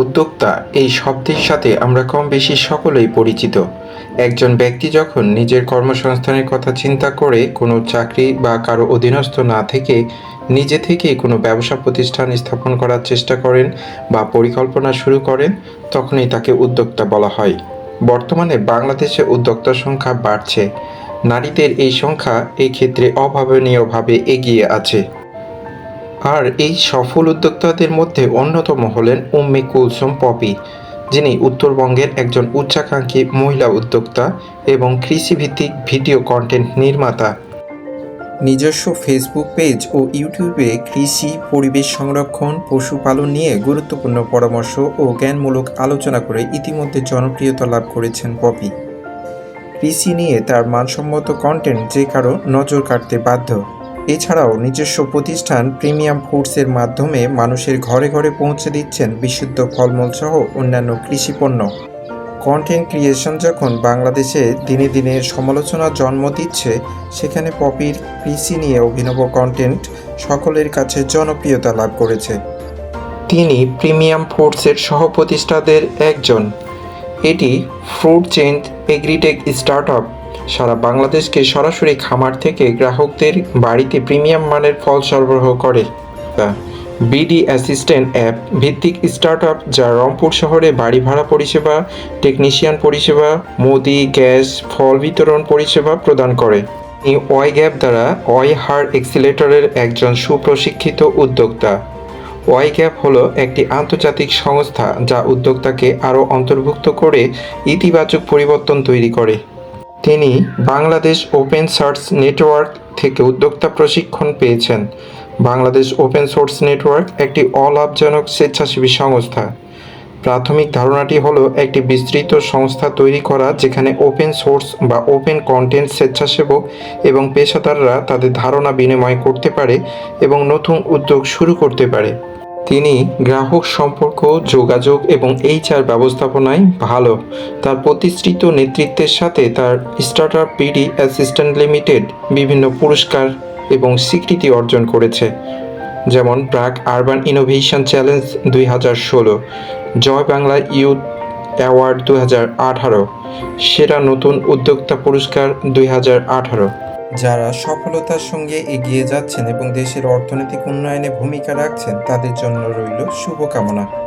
উদ্যোক্তা এই শব্দের সাথে আমরা কম বেশি সকলেই পরিচিত। একজন ব্যক্তি যখন নিজের কর্মসংস্থানের কথা চিন্তা করে কোনো চাকরি বা কারও অধীনস্থ না থেকে নিজে থেকেই কোনো ব্যবসা প্রতিষ্ঠান স্থাপন করার চেষ্টা করেন বা পরিকল্পনা শুরু করেন, তখনই তাকে উদ্যোক্তা বলা হয়। বর্তমানে বাংলাদেশে উদ্যোক্তার সংখ্যা বাড়ছে। নারীদের এই সংখ্যা এই ক্ষেত্রে অভাবনীয়ভাবে এগিয়ে আছে। আর এই সফল উদ্যোক্তাদের মধ্যে অন্যতম হলেন উম্মে কুলসুম পপি, যিনি উত্তরবঙ্গের একজন উচ্চাকাঙ্ক্ষী মহিলা উদ্যোক্তা এবং কৃষিভিত্তিক ভিডিও কন্টেন্ট নির্মাতা। নিজস্ব ফেসবুক পেজ ও ইউটিউবে কৃষি, পরিবেশ সংরক্ষণ, পশুপালন নিয়ে গুরুত্বপূর্ণ পরামর্শ ও জ্ঞানমূলক আলোচনা করে ইতিমধ্যে জনপ্রিয়তা লাভ করেছেন পপি। কৃষি নিয়ে তার মানসম্মত কন্টেন্ট যে কারও নজর কাটতে বাধ্য। এছাড়াও নিজস্ব প্রতিষ্ঠান প্রিমিয়াম ফুডসের মাধ্যমে মানুষের ঘরে ঘরে পৌঁছে দিচ্ছেন বিশুদ্ধ ফলমূল সহ অন্যান্য কৃষিপণ্য কন্টেন্ট ক্রিয়েশন যখন বাংলাদেশে দিনে দিনে সমালোচনা জন্ম দিচ্ছে, সেখানে পপির কৃষি নিয়ে অভিনব কন্টেন্ট সকলের কাছে জনপ্রিয়তা লাভ করেছে। তিনি প্রিমিয়াম ফুডসের সহ প্রতিষ্ঠাদের একজন। এটি ফ্রুট চেঞ্জ এগ্রিটেক স্টার্টআপ সারা বাংলাদেশকে সরাসরি খামার থেকে গ্রাহকদের বাড়িতে প্রিমিয়াম মানের ফল সরবরাহ করে। বিডি অ্যাসিস্ট্যান্ট অ্যাপ ভিত্তিক স্টার্ট আপ যা রংপুর শহরে বাড়ি ভাড়া পরিষেবা, টেকনিশিয়ান পরিষেবা, মোদি, গ্যাস, ফল বিতরণ পরিষেবা প্রদান করে। এই ওয়াই গ্যাপ দ্বারা ওয়াই হার এক্সিলেটরের একজন সুপ্রশিক্ষিত উদ্যোক্তা। ওয়াই গ্যাপ হলো একটি আন্তর্জাতিক সংস্থা যা উদ্যোক্তাকে আরও অন্তর্ভুক্ত করে ইতিবাচক পরিবর্তন তৈরি করে। তিনি বাংলাদেশ ওপেন সোর্স নেটওয়ার্ক থেকে উদ্যোক্তা প্রশিক্ষণ পেয়েছেন। বাংলাদেশ ওপেন সোর্স নেটওয়ার্ক একটি অলাভজনক স্বেচ্ছাসেবী সংস্থা। প্রাথমিক ধারণাটি হলো একটি বিস্তৃত সংস্থা তৈরি করা যেখানে ওপেন সোর্স বা ওপেন কন্টেন্ট স্বেচ্ছাসেবক এবং পেশাদাররা তাদের ধারণা বিনিময় করতে পারে এবং নতুন উদ্যোগ শুরু করতে পারে। তিনি গ্রাহক সম্পর্ক, যোগাযোগ এবং এইচআর ব্যবস্থাপনায় ভালো। তার প্রতিষ্ঠিত নেতৃত্বের সাথে তার স্টার্টআপ পিডি অ্যাসিস্ট্যান্ট লিমিটেড বিভিন্ন পুরস্কার এবং স্বীকৃতি অর্জন করেছে, যেমন প্রাক আরবান ইনোভেশন চ্যালেঞ্জ দুই হাজার ষোলো, জয় বাংলা ইউথ অ্যাওয়ার্ড দু হাজার আঠারো, সেরা নতুন উদ্যোক্তা পুরস্কার দুই হাজার আঠারো। যারা সফলতার সঙ্গে এগিয়ে যাচ্ছেন এবং দেশের অর্থনৈতিক উন্নয়নে ভূমিকা রাখছেন, তাদের জন্য রইল শুভকামনা।